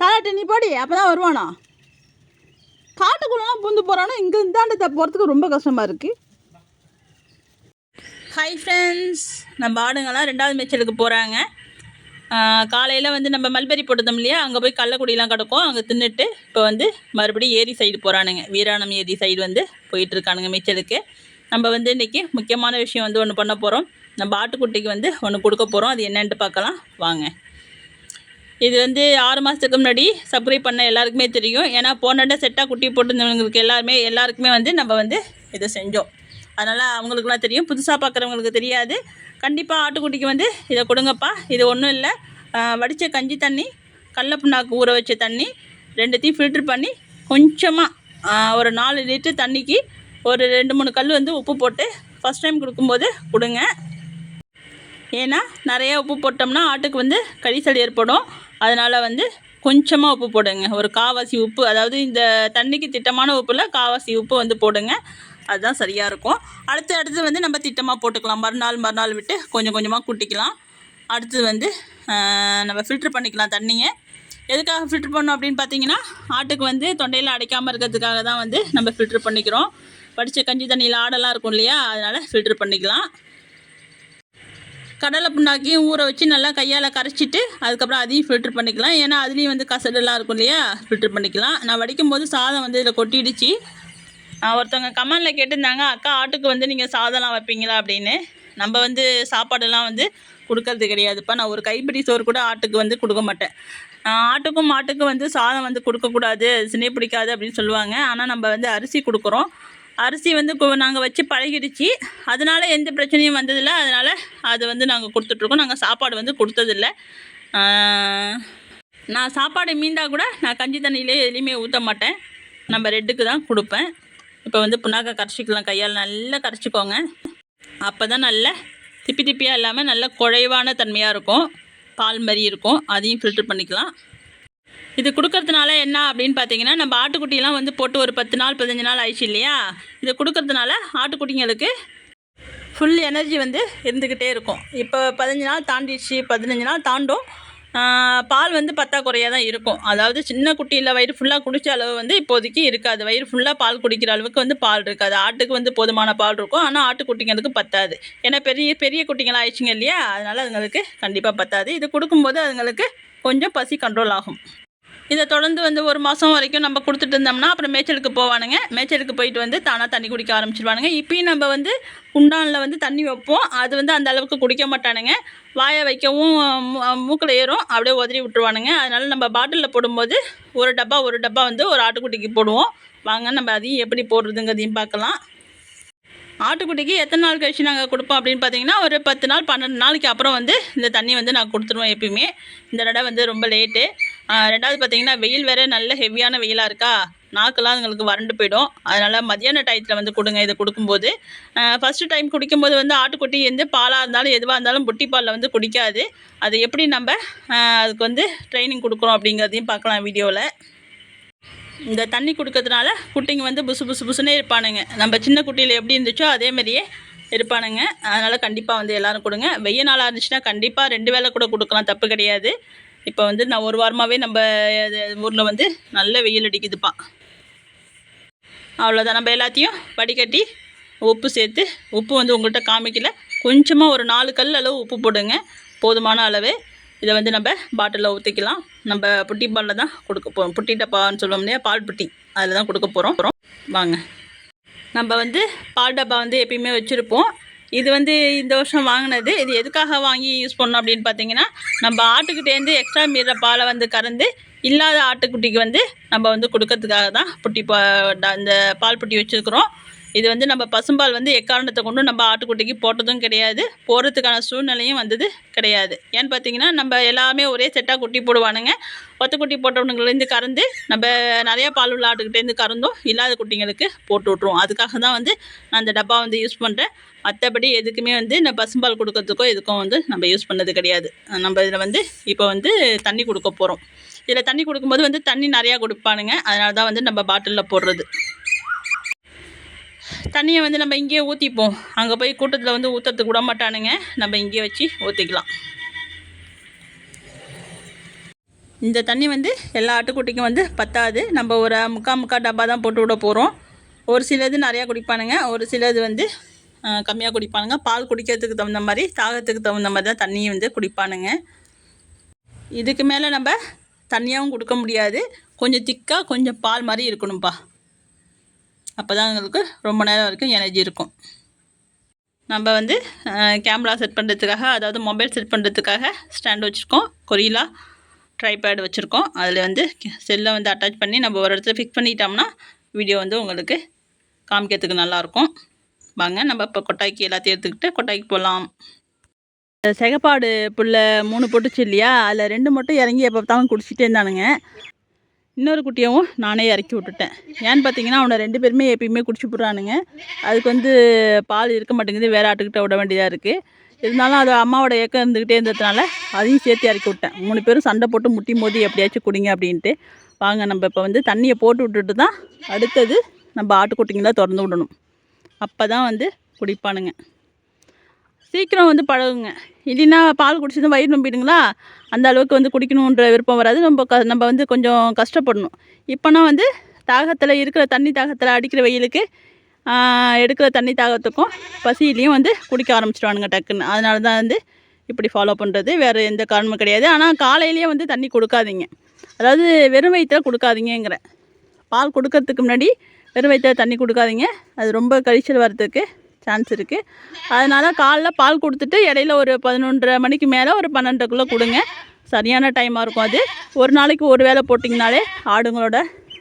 தாலாட்டு நீ போடி அப்போ தான் வருவானா? காட்டுக்குள்ளலாம் பூந்து போகிறானோ இங்கே இந்தாண்ட போகிறதுக்கு ரொம்ப கஷ்டமாக இருக்குது ஹாய் ஃப்ரெண்ட்ஸ் நம்ம ஆடுங்கெல்லாம் ரெண்டாவது மேய்ச்சலுக்கு போகிறாங்க காலையில் வந்து நம்ம மல்பெரி போட்டதும் இல்லையா? அங்கே போய் கள்ளக்குடியெலாம் கிடக்கும். அங்கே தின்னுட்டு இப்போ வந்து மறுபடியும் ஏரி சைடு போகிறானுங்க வீராணம் ஏரி சைடு வந்து போயிட்டுருக்கானுங்க மேய்ச்சலுக்கு. நம்ம வந்து இன்றைக்கி முக்கியமான விஷயம் வந்து ஒன்று பண்ண போகிறோம் நம்ம ஆட்டுக்குட்டிக்கு வந்து ஒன்று கொடுக்க போகிறோம் அது என்னன்ட்டு பார்க்கலாம். வாங்க. இது வந்து ஆறு மாதத்துக்கு முன்னாடி சப்ஸ்கிரைப் பண்ண எல்லாருக்குமே தெரியும். ஏன்னா போனட செட்டாக குட்டி போட்டுருந்தவங்களுக்கு எல்லாருமே எல்லாருக்குமே வந்து நம்ம வந்து இதை செஞ்சோம். அதனால் அவங்களுக்குலாம் தெரியும். புதுசாக பார்க்குறவங்களுக்கு தெரியாது. கண்டிப்பாக ஆட்டுக்குட்டிக்கு வந்து இதை கொடுங்கப்பா. இது ஒன்றும் இல்லை. வடித்த கஞ்சி தண்ணி கடல புண்ணாக்கு ஊற வச்ச தண்ணி ரெண்டுத்தையும் ஃபில்ட்ரு பண்ணி கொஞ்சமாக ஒரு நாலு லிட்டர் தண்ணிக்கு ஒரு ரெண்டு மூணு கல் வந்து உப்பு போட்டு ஃபஸ்ட் டைம் கொடுக்கும்போது கொடுங்க. ஏன்னா நிறையா உப்பு போட்டோம்னா ஆட்டுக்கு வந்து கழிசல் ஏற்படும். அதனால் வந்து கொஞ்சமாக உப்பு போடுங்க. ஒரு காவாசி உப்பு அதாவது இந்த தண்ணிக்கு திட்டமான உப்பில் காவாசி உப்பு வந்து போடுங்க. அதுதான் சரியாக இருக்கும். அடுத்து அடுத்து வந்து நம்ம திட்டமாக போட்டுக்கலாம். மறுநாள் மறுநாள் விட்டு கொஞ்சம் கொஞ்சமாக கூட்டிக்கலாம். அடுத்து வந்து நம்ம ஃபில்ட்ரு பண்ணிக்கலாம் தண்ணியை. எதுக்காக ஃபில்ட்ரு பண்ணோம் அப்படின்னு பார்த்தீங்கன்னா ஆட்டுக்கு வந்து தொண்டையில் அடைக்காமல் இருக்கிறதுக்காக தான் வந்து நம்ம ஃபில்ட்ரு பண்ணிக்கிறோம். படித்த கஞ்சி தண்ணியில் ஆடெல்லாம் இருக்கும் இல்லையா? அதனால் ஃபில்ட்ரு பண்ணிக்கலாம். கடலை புண்ணாக்கையும் ஊற வச்சு நல்லா கையால் கரைச்சிட்டு அதுக்கப்புறம் அதையும் ஃபில்ட்ரு பண்ணிக்கலாம். ஏன்னா அதுலேயும் வந்து கசடெல்லாம் இருக்கும் இல்லையா? ஃபில்ட்ரு பண்ணிக்கலாம். நான் வடிக்கும் போது சாதம் வந்து இதில் கொட்டிடுச்சு. ஒருத்தவங்க கமெண்டில் கேட்டிருந்தாங்க அக்கா ஆட்டுக்கு வந்து நீங்கள் சாதம்லாம் வைப்பீங்களா? அப்படின்னு. நம்ம வந்து சாப்பாடெல்லாம் வந்து கொடுக்கறது கிடையாதுப்பா. நான் ஒரு கைப்பிடி சோறு கூட ஆட்டுக்கு வந்து கொடுக்க மாட்டேன். ஆட்டுக்கும் மாட்டுக்கும் வந்து சாதம் வந்து கொடுக்கக்கூடாது. சினை பிடிக்காது அப்படின்னு சொல்லுவாங்க. ஆனால் நம்ம வந்து அரிசி கொடுக்குறோம். அரிசி வந்து நாங்கள் வச்சு பழகிடுச்சு. அதனால எந்த பிரச்சனையும் வந்ததில்லை. அதனால் அது வந்து நாங்கள் கொடுத்துட்ருக்கோம். நாங்கள் சாப்பாடு வந்து கொடுத்ததில்ல. நான் சாப்பாடு மீந்தால் கூட நான் கஞ்சி தண்ணியிலே எதுலேயுமே ஊற்ற மாட்டேன். நம்ம ரெட்டுக்கு தான் கொடுப்பேன். இப்போ வந்து புண்ணாக்கா கரைச்சிக்கலாம். கையால் நல்லா கரைச்சிக்கோங்க. அப்போ தான் நல்ல திப்பி திப்பியாக இல்லாமல் நல்ல குழைவான தன்மையாக இருக்கும். பால் மாதிரி இருக்கும். அதையும் ஃபில்டர் பண்ணிக்கலாம். இது கொடுக்கறதுனால என்ன அப்படின்னு பார்த்தீங்கன்னா நம்ம ஆட்டுக்குட்டியெல்லாம் வந்து போட்டு ஒரு பத்து நாள் பதினஞ்சு நாள் ஆயிடுச்சு இல்லையா? இதை கொடுக்கறதுனால ஆட்டுக்குட்டிங்களுக்கு ஃபுல் எனர்ஜி வந்து இருந்துக்கிட்டே இருக்கும். இப்போ பதினஞ்சு நாள் தாண்டிடுச்சு பதினஞ்சு நாள் தாண்டும். பால் வந்து பத்தாக்குறையாக தான் இருக்கும். அதாவது சின்ன குட்டியில் வயிறு ஃபுல்லாக குடித்த அளவு வந்து இப்போதைக்கு இருக்காது. வயிறு ஃபுல்லாக பால் குடிக்கிற அளவுக்கு வந்து பால் இருக்காது. ஆட்டுக்கு வந்து போதுமான பால் இருக்கும். ஆனால் ஆட்டுக்குட்டிங்களுக்கு பத்தாது. ஏன்னா பெரிய பெரிய குட்டிங்களாக ஆயிடுச்சுங்க இல்லையா? அதனால் அதுங்களுக்கு கண்டிப்பாக பத்தாது. இது கொடுக்கும்போது அதுங்களுக்கு கொஞ்சம் பசி கண்ட்ரோல் ஆகும். இதை தொடர்ந்து வந்து ஒரு மாதம் வரைக்கும் நம்ம கொடுத்துட்டு இருந்தோம்னா அப்புறம் மேய்ச்சலுக்கு போவானுங்க. மேய்ச்சலுக்கு போயிட்டு வந்து தானாக தண்ணி குடிக்க ஆரம்பிச்சிருவானுங்க. இப்பயும் நம்ம வந்து குண்டானில் வந்து தண்ணி வைப்போம். அது வந்து அந்த அளவுக்கு குடிக்க மாட்டானுங்க. வாயை வைக்கவும் மூக்கில் ஏறும். அப்படியே உதறி விட்டுருவானுங்க. அதனால் நம்ம பாட்டிலில் போடும்போது ஒரு டப்பா ஒரு டப்பா வந்து ஒரு ஆட்டுக்குட்டிக்கு போடுவோம். வாங்க நம்ம அதையும் எப்படி போடுறதுங்கிறதையும் பார்க்கலாம். ஆட்டுக்குட்டிக்கு எத்தனை நாள் கழிச்சு நாங்கள் கொடுப்போம் அப்படின்னு பார்த்தீங்கன்னா ஒரு பத்து நாள் பன்னெண்டு நாளைக்கு அப்புறம் வந்து இந்த தண்ணி வந்து நான் கொடுத்துருவோம் எப்பயுமே. இந்த தடவை வந்து ரொம்ப லேட்டு ரெண்டாவது பார்த்தீங்கன்னா வெயில் வேறு நல்ல ஹெவியான வெயிலாக இருக்கா? நாக்கெல்லாம் அதுங்களுக்கு வறண்டு போயிடும். அதனால் மதியான டயத்தில் வந்து கொடுங்க இதை கொடுக்கும்போது. ஃபஸ்ட்டு டைம் குடிக்கும்போது வந்து ஆட்டுக்குட்டி எந்த பாலாக இருந்தாலும் எதுவாக இருந்தாலும் புட்டி பாலில் வந்து குடிக்காது. அது எப்படி நம்ம அதுக்கு வந்து ட்ரைனிங் கொடுக்குறோம் அப்படிங்கிறதையும் பார்க்கலாம் வீடியோவில் இந்த தண்ணி கொடுக்கறதுனால குட்டிங்க வந்து புசு புசு புசுனே இருப்பானுங்க. நம்ம சின்ன குட்டியில் எப்படி இருந்துச்சோ அதே மாதிரியே இருப்பானுங்க. அதனால் கண்டிப்பாக வந்து எல்லோரும் கொடுங்க. வெய்ய நாளாக இருந்துச்சுன்னா கண்டிப்பாக ரெண்டு வேளை கூட கொடுக்கலாம் தப்பு கிடையாது. இப்போ வந்து நான் ஒரு வாரமாகவே நம்ம ஊரில் வந்து நல்ல வெயில் அடிக்குதுப்பா. அவ்வளோதான் நம்ம எல்லாத்தையும் வடிகட்டி உப்பு சேர்த்து உப்பு வந்து உங்கள்கிட்ட காமிக்கல. கொஞ்சமாக ஒரு நாலு கல் அளவு உப்பு போடுங்க. போதுமான அளவு. இதை வந்து நம்ம பாட்டிலில் ஊற்றிக்கலாம் நம்ம புட்டி பாலில் தான் கொடுக்க போகிறோம் புட்டி டப்பான்னு சொல்லுவோம் இல்லையா? பால் புட்டி. அதில் தான் கொடுக்க போகிறோம் வாங்க. நம்ம வந்து பால் டப்பா வந்து எப்பயுமே வச்சுருப்போம். இது வந்து இந்த வருஷம் வாங்கினது. இது எதுக்காக வாங்கி யூஸ் பண்ணோம் அப்படின்னு பார்த்தீங்கன்னா நம்ம ஆட்டுக்கிட்டேருந்து எக்ஸ்ட்ரா மீற பாலை வந்து கறந்து இல்லாத ஆட்டுக்குட்டிக்கு வந்து நம்ம வந்து கொடுக்கறதுக்காக தான் புட்டி பா அந்த இந்த பால் புட்டி வச்சுருக்குறோம். இது வந்து நம்ம பசும்பால் வந்து எக்காரணத்தை கொண்டும் நம்ம ஆட்டுக்குட்டிக்கு போட்டதும் கிடையாது. போடுறதுக்கான சூழ்நிலையும் வந்தது கிடையாது. ஏன்னு பார்த்தீங்கன்னா நம்ம எல்லாமே ஒரே செட்டாக குட்டி போடுவானுங்க. ஒத்த குட்டி போட்டவனுங்கலேருந்து கறந்து நம்ம நிறையா பால் உள்ள ஆட்டுக்கிட்டேருந்து கறந்தும். இல்லாத குட்டிங்களுக்கு போட்டு விட்ருவோம் அதுக்காக தான் வந்து நான் அந்த டப்பா வந்து யூஸ் பண்ணுறேன் மற்றபடி எதுக்குமே வந்து இந்த பசும்பால் கொடுக்கறதுக்கோ எதுக்கும் வந்து நம்ம யூஸ் பண்ணது கிடையாது. நம்ம இதில் வந்து இப்போ வந்து தண்ணி கொடுக்க போகிறோம் இதில் தண்ணி கொடுக்கும்போது வந்து தண்ணி நிறையா கொடுப்பானுங்க. அதனால தான் வந்து நம்ம பாட்டிலில் போடுறது. தண்ணியை வந்து நம்ம இங்கேயே ஊற்றிப்போம் அங்கே போய் கூட்டத்தில் வந்து ஊற்றுறதுக்கு விட மாட்டானுங்க. நம்ம இங்கேயே வச்சு ஊற்றிக்கலாம் இந்த தண்ணி வந்து எல்லா ஆட்டுக்குட்டிக்கும் வந்து பத்தாது. நம்ம ஒரு முக்கா முக்கா டப்பா தான் போட்டு விட போகிறோம் ஒரு சிலது நிறையா குடிப்பானுங்க. ஒரு சிலது வந்து கம்மியாக குடிப்பானுங்க. பால் குடிக்கிறதுக்கு தகுந்த மாதிரி தாகத்துக்கு தகுந்த மாதிரி தான் தண்ணியை வந்து குடிப்பானுங்க. இதுக்கு மேலே நம்ம தண்ணியாகவும் கொடுக்க முடியாது. கொஞ்சம் திக்காக கொஞ்சம் பால் மாதிரி இருக்கணும்ப்பா அப்போ தான் எங்களுக்கு ரொம்ப நேரம் வரைக்கும் எனர்ஜி இருக்கும். நம்ம வந்து கேமரா செட் பண்ணுறதுக்காக அதாவது மொபைல் செட் பண்ணுறதுக்காக ஸ்டாண்ட் வச்சுருக்கோம். கொரிலா ட்ரைபேட் வச்சுருக்கோம். அதில் வந்து செல்லை வந்து அட்டாச் பண்ணி நம்ம ஒரு இடத்துல ஃபிக்ஸ் பண்ணிட்டோம்னா வீடியோ வந்து உங்களுக்கு காமிக்கிறதுக்கு நல்லாயிருக்கும் வாங்க நம்ம இப்போ கொட்டாய்க்கு எல்லாத்தையும் எடுத்துக்கிட்டு கொட்டாய்க்கு போகலாம் செகப்பாடு புல்லை மூணு போட்டுச்சு இல்லையா? அதில் ரெண்டு மட்டும் இறங்கி எப்போ பார்த்தாலும் குடிச்சிட்டே இருந்தானுங்க. இன்னொரு குட்டியவும் நானே இறக்கி விட்டுட்டேன். ஏன்னு பார்த்தீங்கன்னா அவனை ரெண்டு பேருமே எப்பயுமே குடிச்சு போடுறானுங்க. அதுக்கு வந்து பால் இருக்க மாட்டேங்குது வேறு ஆட்டுக்கிட்ட விட வேண்டியதாக இருக்குது இருந்தாலும் அது அம்மாவோட ஏக்கம் இருந்துக்கிட்டே இருந்ததுனால அதையும் சேர்த்து இறக்கி விட்டேன். மூணு பேரும் சண்டை போட்டு முட்டி மோதி எப்படியாச்சும் குடிங்க அப்படின்ட்டு. வாங்க நம்ம இப்போ வந்து தண்ணியை போட்டு விட்டுட்டு தான் அடுத்தது நம்ம ஆட்டுக்குட்டிங்களை திறந்து விடணும். அப்போ தான் வந்து குடிப்பானுங்க. சீக்கிரம் வந்து பழகுங்க. இல்லைன்னா பால் குடிச்சதும் வயிறு நம்பிடுங்களா? அந்த அளவுக்கு வந்து குடிக்கணுன்ற விருப்பம் வராது. நம்ம க நம்ம வந்து கொஞ்சம் கஷ்டப்படணும். இப்போனா வந்து தாகத்தில் இருக்கிற தண்ணி தாகத்தில் அடிக்கிற வெயிலுக்கு எடுக்கிற தண்ணி தாகத்துக்கும் பசியிலையும் வந்து குடிக்க ஆரம்பிச்சிடுவானுங்க டக்குன்னு. அதனால தான் வந்து இப்படி ஃபாலோ பண்ணுறது வேறு எந்த காரணமும் கிடையாது. ஆனால் காலையிலேயே வந்து தண்ணி கொடுக்காதீங்க. அதாவது வெறும் வயிற்றில் கொடுக்காதீங்கங்கிறேன் பால் கொடுக்கறதுக்கு முன்னாடி வெறும் வயிற்றில் தண்ணி கொடுக்காதீங்க. அது ரொம்ப கழிச்சல் வர்றதுக்கு சான்ஸ் இருக்குது அதனால் காலைல பால் கொடுத்துட்டு இடையில ஒரு பதினொன்றரை மணிக்கு மேலே ஒரு பன்னெண்டுக்குள்ளே கொடுங்க. சரியான டைமாக இருக்கும் அது. ஒரு நாளைக்கு ஒரு வேளை போட்டிங்கனாலே ஆடுங்களோட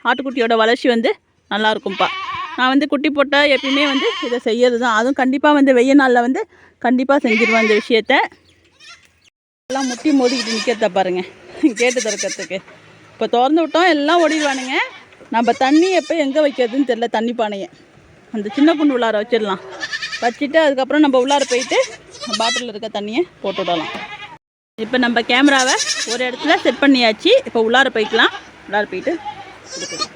ஆட்டுக்குட்டியோட வளர்ச்சி வந்து நல்லா இருக்கும்ப்பா நான் வந்து குட்டி போட்டால் எப்பயுமே வந்து இதை செய்யறது தான் அதுவும் கண்டிப்பாக வந்து வெய்ய நாளில் வந்து கண்டிப்பாக செஞ்சிருவேன் இந்த விஷயத்த. எல்லாம் முட்டி மோதிக்கிட்டு நிற்கிறத பாருங்கள் கேட்டு திறக்கிறதுக்கு. இப்போ திறந்து விட்டோம் எல்லாம் ஓடிடுவானுங்க. நம்ம தண்ணி எப்போ எங்கே வைக்கிறதுன்னு தெரில தண்ணி பானையை. அந்த சின்ன குண்டு உள்ளார வச்சிடலாம். வச்சுட்டு அதுக்கப்புறம் நம்ம உள்ளார போயிட்டு பாட்டிலில் இருக்க தண்ணியை போட்டு விடலாம். இப்போ நம்ம கேமராவை ஒரு இடத்துல செட் பண்ணியாச்சு. இப்போ உள்ளார போய்க்கலாம். உள்ளார போயிட்டு கொடுக்கலாம்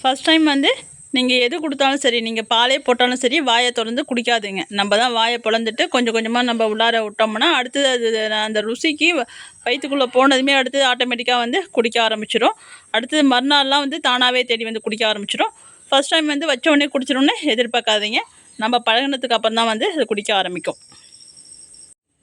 ஃபஸ்ட் டைம் வந்து நீங்கள் எது கொடுத்தாலும் சரி நீங்கள் பாலே போட்டாலும் சரி வாயை திறந்து குடிக்காதீங்க. நம்ம தான் வாயை பிளந்துட்டு கொஞ்சம் கொஞ்சமாக நம்ம உள்ளார விட்டோம்னா அடுத்தது அது அந்த ருசிக்கு வயிற்றுக்குள்ளே போனதுமே அடுத்தது ஆட்டோமேட்டிக்காக வந்து குடிக்க ஆரம்பிச்சிடும் அடுத்தது மறுநாள்லாம் வந்து தானாகவே தேடி வந்து குடிக்க ஆரம்பிச்சிடும் ஃபஸ்ட் டைம் வந்து வச்ச உடனே குடிச்சிடோன்னே எதிர்பார்க்காதீங்க. நம்ம பழகினதுக்கு அப்புறம் தான் வந்து அது குடிக்க ஆரம்பிக்கும்.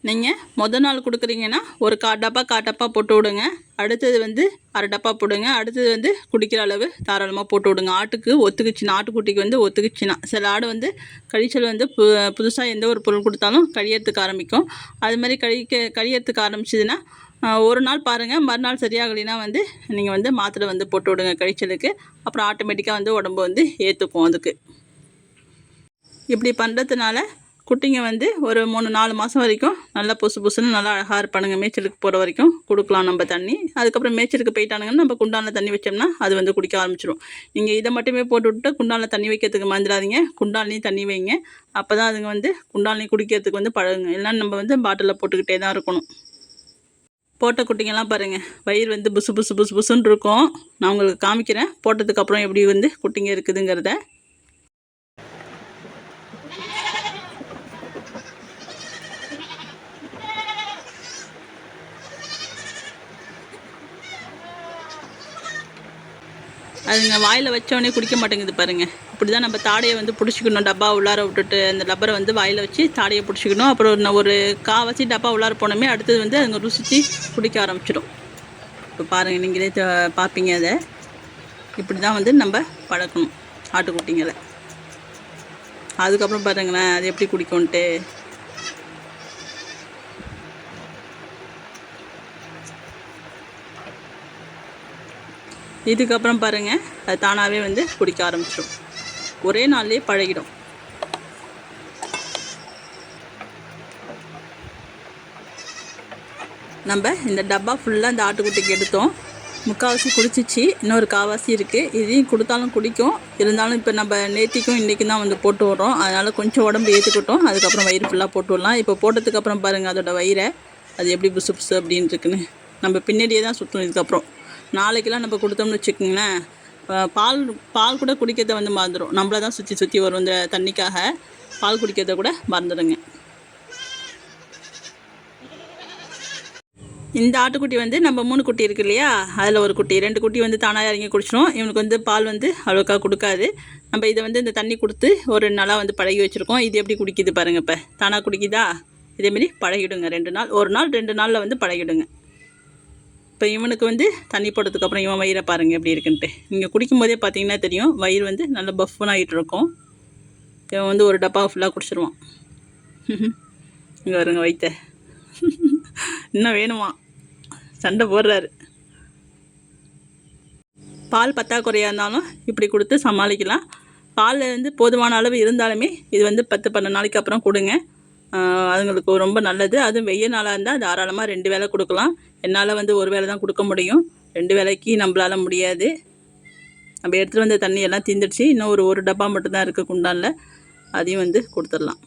நீங்கள் மொதல் நாள் கொடுக்குறீங்கன்னா ஒரு கா டப்பா கா டப்பா போட்டு விடுங்க. அடுத்தது வந்து அரை டப்பா போடுங்க. அடுத்தது வந்து குடிக்கிற அளவு தாராளமாக போட்டு விடுங்க. ஆட்டுக்கு ஒத்துக்குச்சுன்னா ஆட்டுக்குட்டிக்கு வந்து ஒத்துக்குச்சுன்னா. சில ஆடு வந்து கழிச்சல் வந்து பு புதுசாக எந்த ஒரு பொருள் கொடுத்தாலும் கழியறதுக்கு ஆரம்பிக்கும். அது மாதிரி கழிக்க கழியறதுக்கு ஆரம்பிச்சதுன்னா ஒரு நாள் பாருங்கள் மறுநாள் சரியாகலைன்னா வந்து நீங்கள் வந்து மாத்திரை வந்து போட்டு விடுங்க கழிச்சலுக்கு. அப்புறம் ஆட்டோமேட்டிக்காக வந்து உடம்பு வந்து ஏற்றுக்கும் அதுக்கு. இப்படி பண்ணுறதுனால குட்டிங்க வந்து ஒரு மூணு நாலு மாதம் வரைக்கும் நல்லா புசு புசுன்னு நல்லா அழகாக இருப்பானுங்க. மேய்ச்சலுக்கு போகிற வரைக்கும் கொடுக்கலாம் நம்ம தண்ணி. அதுக்கப்புறம் மேய்ச்சலுக்கு போயிட்டானுங்கன்னா நம்ம குண்டானில் தண்ணி வச்சோம்னா அது வந்து குடிக்க ஆரம்பிச்சிடும் நீங்கள் இதை மட்டுமே போட்டு விட்டு குண்டானில் தண்ணி வைக்கிறதுக்கு மறந்துடாதீங்க. குண்டான்லேயும் தண்ணி வைங்க. அப்போ தான் அதுங்க வந்து குண்டான்லேயும் குடிக்கிறதுக்கு வந்து பழகுங்க. எல்லாம் நம்ம வந்து பாட்டிலில் போட்டுக்கிட்டே தான் இருக்கணும். போட்ட குட்டிங்கெல்லாம் பாருங்கள் வயிறு வந்து புசு புசு புசு புசுன்னு இருக்கும். நான் உங்களுக்கு காமிக்கிறேன். போட்டதுக்கப்புறம் எப்படி வந்து குட்டிங்க இருக்குதுங்கிறத அதுங்க வாயில் வச்சோடனே குடிக்க மாட்டேங்குது பாருங்க. இப்படி தான் நம்ம தாடையை வந்து பிடிச்சிக்கணும். டப்பா உள்ளார விட்டுட்டு அந்த ரப்பரை வந்து வாயில் வச்சு தாடையை பிடிச்சிக்கணும். அப்புறம் ஒரு- ஒரு கா வச்சு டப்பா உள்ளார போனோமே அடுத்தது வந்து அதுங்க ருசித்து குடிக்க ஆரம்பிச்சிடும். இப்போ பாருங்கள் நீங்களே பார்ப்பீங்க அதை. இப்படி தான் வந்து நம்ம பழக்கணும் ஆட்டுக்குட்டிங்களை. அதுக்கப்புறம் பாருங்களேன் அது எப்படி குடிக்கும்ன்ட்டு. இதுக்கப்புறம் பாருங்கள் அது தானாகவே வந்து குடிக்க ஆரம்பிச்சிடும் ஒரே நாள்லேயே பழகிடும். நம்ம இந்த டப்பா ஃபுல்லாக இந்த ஆட்டுக்குட்டிக்கு எடுத்தோம். முக்கால்வாசி குடிச்சிச்சு இன்னொரு காவாசி இருக்குது இதையும் கொடுத்தாலும் குடிக்கும். இருந்தாலும் இப்போ நம்ம நேத்திக்கும் இன்றைக்கும் தான் வந்து போட்டு வரோம் அதனால் கொஞ்சம் உடம்பு ஏற்றுக்கிட்டோம் அதுக்கப்புறம் வயிறு ஃபுல்லாக போட்டு விடலாம். இப்போ போட்டதுக்கப்புறம் பாருங்கள் அதோடய வயிறை அது எப்படி புசு புசு அப்படின்னு இருக்குன்னு. நம்ம பின்னாடியே தான் சுற்றணும் இதுக்கப்புறம். நாளைக்கெல்லாம் நம்ம கொடுத்தோம்னு வச்சுக்கோங்களேன் பால் பால் கூட குடிக்கிறத வந்து மறந்துடும் நம்மள தான் சுற்றி சுற்றி வரும் இந்த தண்ணிக்காக. பால் குடிக்கிறத கூட மறந்துடுங்க இந்த ஆட்டுக்குட்டி வந்து நம்ம மூணு குட்டி இருக்கு இல்லையா? அதில் ஒரு குட்டி. ரெண்டு குட்டி வந்து தானாக இறங்கி குடிச்சிடும் இவனுக்கு வந்து பால் வந்து அவ்வளோக்கா கொடுக்காது. நம்ம இதை வந்து இந்த தண்ணி கொடுத்து ஒரு ரெண்டு நாளாக வந்து பழகி வச்சுருக்கோம். இது எப்படி குடிக்குது பாருங்கள் இப்போ. தானாக குடிக்குதா? இதேமாரி பழகிடுங்க. ரெண்டு நாள் ஒரு நாள் ரெண்டு நாளில் வந்து பழகிடுங்க. இப்போ இவனுக்கு வந்து தண்ணி போட்டதுக்கப்புறம் இவன் வயிறை பாருங்கள் எப்படி இருக்குன்ட்டு. நீங்கள் குடிக்கும் போதே பார்த்தீங்கன்னா தெரியும் வயிறு வந்து நல்ல பஃப்னு ஆகிட்டு இருக்கும். இவன் வந்து ஒரு டப்பா ஃபுல்லாக குடிச்சிருவான். இங்கே வருங்க வைத்த இன்னும் வேணுமா? சண்டை போடுறாரு. பால் பற்றாக்குறையாக இருந்தாலும் இப்படி கொடுத்து சமாளிக்கலாம். பாலில் வந்து போதுமான அளவு இருந்தாலுமே இது வந்து பத்து பன்னெண்டு நாளைக்கு அப்புறம் கொடுங்க. அதுங்களுக்கு ரொம்ப நல்லது. அதுவும் வெய்ய நாளாக இருந்தால் தாராளமாக ரெண்டு வேளை கொடுக்கலாம். என்னால் வந்து ஒரு வேளை தான் கொடுக்க முடியும். ரெண்டு வேளைக்கு நம்மளால முடியாது. நம்ம எடுத்துகிட்டு வந்த தண்ணி எல்லாம் தீந்துடுச்சு. இன்னும் ஒரு ஒரு டப்பா மட்டும்தான் இருக்குது குண்டானில். அதையும் வந்து கொடுத்துடலாம்.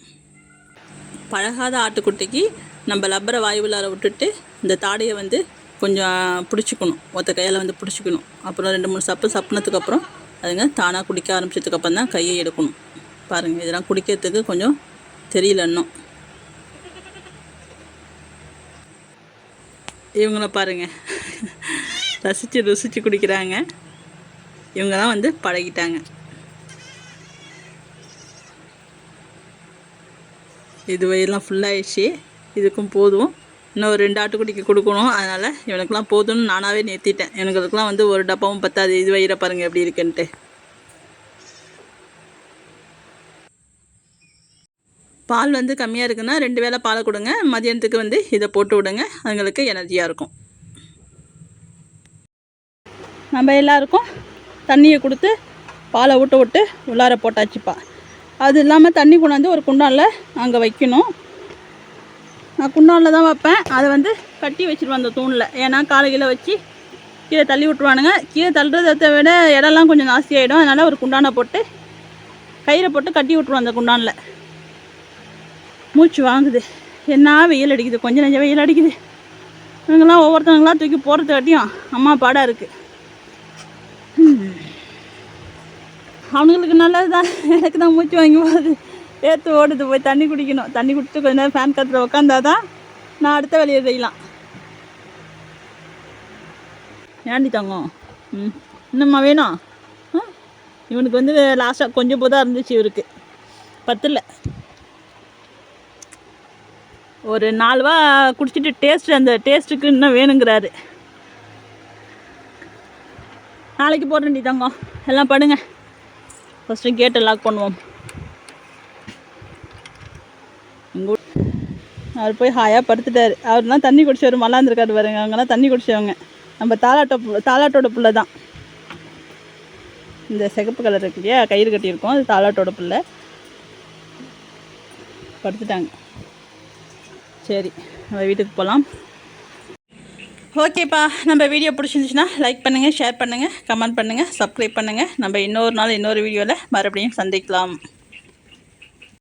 பழகாத ஆட்டுக்குட்டிக்கு நம்ம லப்பரை வாயுவிலார விட்டுட்டு இந்த தாடையை வந்து கொஞ்சம் பிடிச்சிக்கணும். ஒத்த கையால் வந்து பிடிச்சிக்கணும். அப்புறம் ரெண்டு மூணு சப்பு சப்புனதுக்கப்புறம் அதுங்க தானாக குடிக்க ஆரம்பிச்சதுக்கப்புறம் தான் கையை எடுக்கணும். பாருங்கள் இதெல்லாம் குடிக்கிறதுக்கு கொஞ்சம் தெரியல இன்னும். இவங்கள பாருங்க. ரசித்து ருசித்து குடிக்கிறாங்க. இவங்க தான் வந்து பழகிட்டாங்க. இது வயலாம் ஃபுல்லாகிடுச்சு இதுக்கும் போதும். இன்னும் ஒரு ரெண்டு ஆட்டுக்குட்டிக்கு கொடுக்கணும். அதனால் இவனுக்கெல்லாம் போதும்னு நானாகவே நிறுத்திட்டேன். எனக்குலாம் அதுக்கெலாம் வந்து ஒரு டப்பாவும் பத்தாது. இது வயிறை பாருங்கள் எப்படி இருக்குன்ட்டு. பால் வந்து கம்மியாக இருக்குன்னா ரெண்டு வேளை பாலை கொடுங்க. மதியானத்துக்கு வந்து இதை போட்டு விடுங்க. அதுங்களுக்கு எனர்ஜியாக இருக்கும். நம்ம எல்லாருக்கும் தண்ணியை கொடுத்து பாலை விட்டு விட்டு உள்ளார போட்டாச்சுப்பா. அது இல்லாமல் தண்ணி கொண்டாந்து ஒரு குண்டானில் அங்கே வைக்கணும். நான் குண்டானில் தான் வைப்பேன். அதை வந்து கட்டி வச்சுருவேன் அந்த தூணில். ஏன்னா காலையில் வச்சு கீழே தள்ளி விட்ருவானுங்க கீழே தள்ளுறதை விட இடம்லாம் கொஞ்சம் ஜாஸ்தியாகிடும் அதனால் ஒரு குண்டானை போட்டு கயிறை போட்டு கட்டி விட்ருவோம் அந்த குண்டானில். மூச்சு வாங்குது. என்ன வெயில் அடிக்குது. கொஞ்சம் நெஞ்சம் வெயில் அடிக்குது. இவங்கெல்லாம் ஒவ்வொருத்தவங்களாம் தூக்கி போகிறது கட்டியும் அம்மா பாடாக இருக்குது அவனுங்களுக்கு நல்லது தான் எனக்கு தான் மூச்சு வாங்கி போகுது. ஏற்று ஓடுது. போய் தண்ணி குடிக்கணும். தண்ணி குடிச்சு கொஞ்ச நேரம் ஃபேன் காற்றுல உக்காந்தாதான் நான் அடுத்த வேலையை செய்யலாம். ஏண்டி தங்கம்? ம். இன்னும்மா வேணும்? இவனுக்கு வந்து லாஸ்ட்டாக கொஞ்சம் போதாக இருந்துச்சு இவருக்கு. பத்தில். ஒரு நாலுவா குடிச்சிட்டு டேஸ்ட் அந்த டேஸ்ட்டுக்கு இன்னும் வேணுங்கிறாரு. நாளைக்கு போடுறேன்டி தங்கம் எல்லாம் படுங்க. ஃபஸ்ட்டு கேட்டை லாக் பண்ணுவோம். அவர் போய் ஹாயாக படுத்துட்டார். அவர்லாம் தண்ணி குடிச்சவர் மல்லாந்துருக்காரு பாருங்க. அவங்கெல்லாம் தண்ணி குடிச்சவங்க. நம்ம தாலாட்டோ பு- தாலாட்டோட பிள்ளை தான். இந்த சிகப்பு கலர் இருக்கு இல்லையா? கயிறு கட்டியிருக்கோம். அது தாலாட்டோட பிள்ளை. படுத்துட்டாங்க. சரி நம்ம வீட்டுக்கு போகலாம் ஓகேப்பா நம்ம வீடியோ பிடிச்சிருந்துச்சுன்னா லைக் பண்ணுங்கள் ஷேர் பண்ணுங்கள் கமெண்ட் பண்ணுங்கள் சப்ஸ்கிரைப் பண்ணுங்கள் நம்ம இன்னொரு நாள் இன்னொரு வீடியோவில் மறுபடியும் சந்திக்கலாம்.